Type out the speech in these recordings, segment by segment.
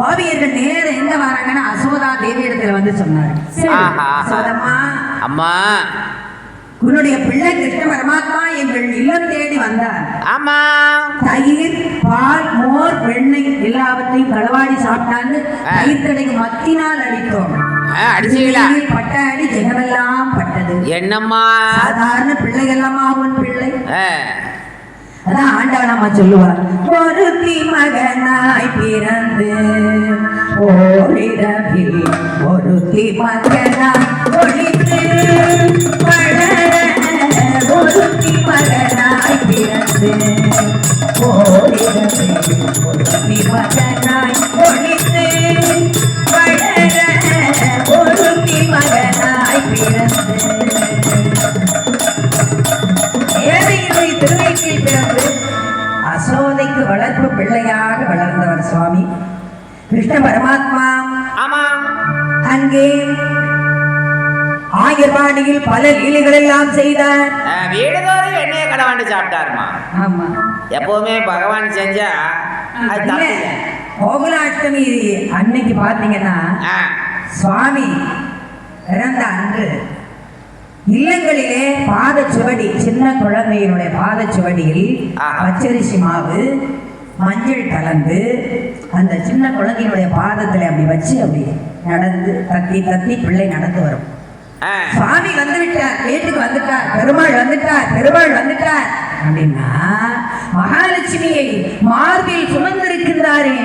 கோபியர்கள் நேர எங்க வராங்கன்னா அசோதா தேவி இடத்துல வந்து சொன்னார். அசோதம்மா அம்மா. உன்னுடைய பிள்ளை கிருஷ்ண பரமாத்மா எங்கள் இல்லம் தேடி வந்தார். ஆமா. தயிர் பால் மோர் வெண்ணெய் எல்லாவற்றையும் களவாடி சாப்பிட்டான்னு. தயிர் கடைக்கு மத்தினால் அடித்தோம். அடிச்சீங்களா பட்ட அடி ஜனமெல்லாம் பட்டது. என்னம்மா? சாதாரண பிள்ளைகள்லாமா உன் பிள்ளை. அதான் ஆண்டவன் அம்மா சொல்லுவார். ஒருத்தி மகனாய் பிறந்து ஓரிடவில் ஒருத்தி மகனாய் ஒழித்து வளர ஒருத்தி மகனாய் பிறந்து ஓரிடவில் ஒருத்தி மகனாய் ஒழித்து வளர ஒருத்தி மகனாய் பிறந்து கிருஷ்ண பரமாத்மா ஆமா அங்கே ஆயர்வாடியில் பல லீலைகள் எல்லாம் செய்தார் வீடுதோறும் எண்ணெயை கடவாண்டு சாப்பிட்டாருமா. ஆமா. எப்பவுமே பகவான் செஞ்சா. கோகுலாஷ்டமி அன்னைக்கு பாத்தீங்கன்னா சுவாமி பிறந்த அன்று இல்லங்களிலே பாதச்சுவடி சின்ன குழந்தையினுடைய பாதச்சுவடியில் ஆஹா. பச்சரிசி மாவு மஞ்சள் கலந்து அந்த சின்ன குழந்தையினுடைய பாதத்துல அப்படி வச்சு அப்படி நடந்து தத்தி தத்தி பிள்ளை நடந்து வரும். சுவாமி வந்து விட்டார் வீட்டுக்கு வந்துட்டார் பெருமாள் வந்துட்டார் பெருமாள் வந்துட்டார் அப்படின்னா மகாலட்சுமியை மார்பில் சுமந்திருக்கின்றாரே.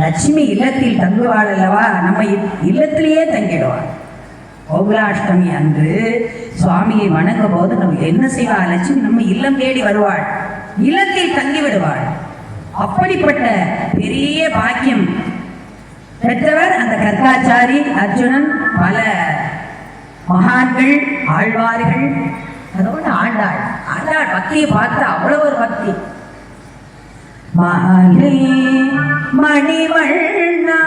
லட்சுமி இல்லத்தில் தங்குவாள் அல்லவா? நம்ம இல்லத்திலேயே தங்கிடுவாள். கோகுலாஷ்டமி அன்று சுவாமியை வணங்கும் போது நம்ம என்ன செய்வா? லட்சுமி நம்ம இல்லம் தேடி வருவாள். இல்லத்தில் தங்கிவிடுவாள். அப்படிப்பட்ட பெரிய பாக்கியம் பெற்றவர் அந்த கர்காச்சாரி அர்ஜுனன் பல மகான்கள் ஆழ்வார்கள். அதோடு ஆண்டாள். ஆண்டாள் பக்தியை பார்த்து அவ்வளவு ஒரு பக்தி. மாலே மணிவண்ணா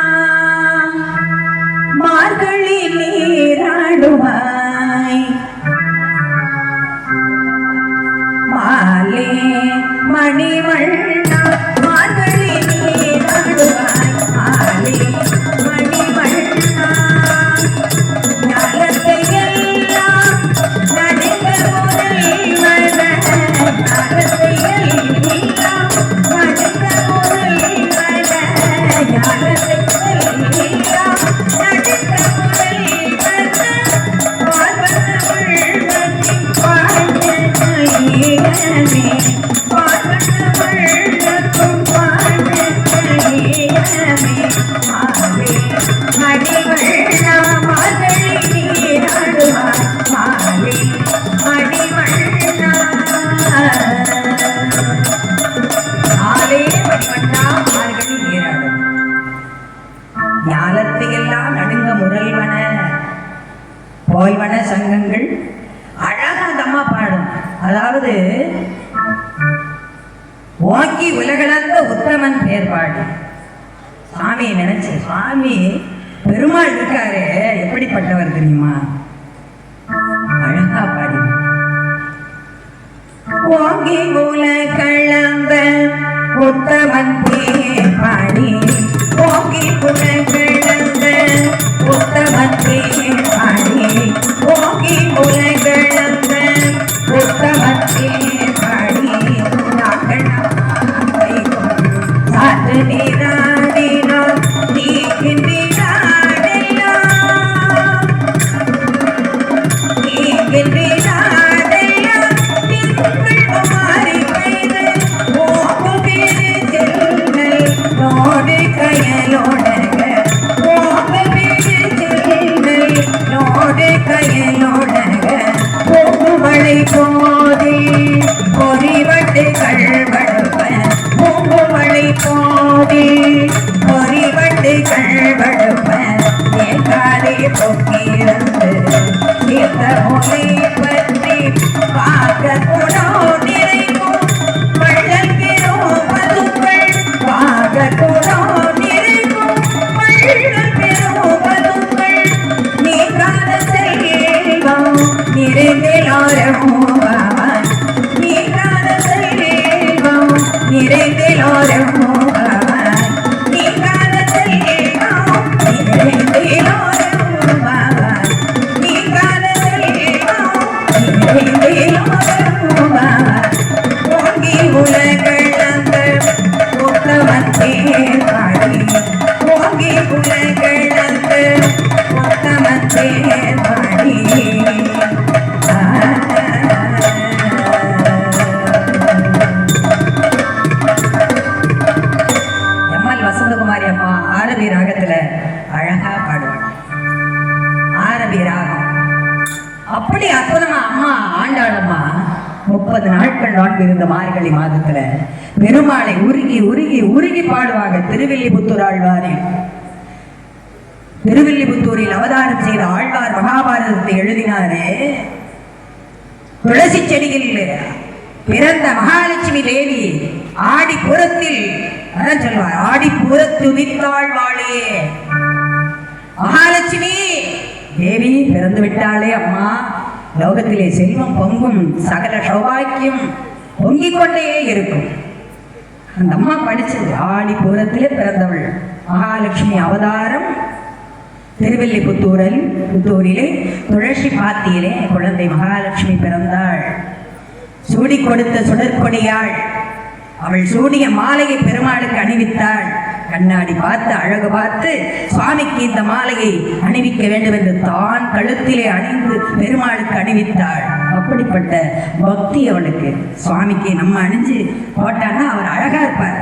மார்கழி நீராடுவாய். அதாவது ஓங்கி உலகளந்த உத்தமன் பேர் பாடு சாமியை நினைச்சு சுவாமி பெருமாள் இருக்காரு எப்படிப்பட்டவர் தெரியுமா? அழகா பாடி. ஓங்கி மூல கலந்த உத்தமன் मेरा இருந்த மார்கழி மாதத்துல பெருமாளை உருகி உருகி உருகி பாடுவாங்க திருவில்லிபுத்தூர் ஆழ்வாரில் திருவில்லிபுத்தூரில் அவதாரம் செய்த ஆழ்வார் மகாபாரதத்தை எழுதினாரே. துளசி செடியில் பிறந்த மகாலட்சுமி தேவி ஆடி புறத்தில் அதான் சொல்வார் ஆடி புறத்து வாழே மகாலட்சுமி தேவி பிறந்து விட்டாளே அம்மா. லோகத்திலே செல்வம் பொங்கும் சகல சௌபாக்கியம் பொங்கிக் கொண்டே இருக்கும். அந்த அம்மா படிச்சது ஆடி பூரத்திலே பிறந்தவள். மகாலட்சுமி அவதாரம். திருவில்லிபுத்தூரில் புத்தூரிலே துளசி பாத்தியிலே குழந்தை மகாலட்சுமி பிறந்தாள். சூடி கொடுத்த சுடற்கொடியாள். அவள் சூடிய மாலையை பெருமாளுக்கு அணிவித்தாள். கண்ணாடி பார்த்து அழகு பார்த்து சுவாமிக்கு இந்த மாலையை அணிவிக்க வேண்டும் என்று தான் கழுத்திலே அணிந்து பெருமாளுக்கு அணிவித்தாள். அப்படிப்பட்ட பக்தி அவளுக்கு. சுவாமிக்கு நம்ம அணிஞ்சு போட்டான்னா அவர் அழகா இருப்பார்.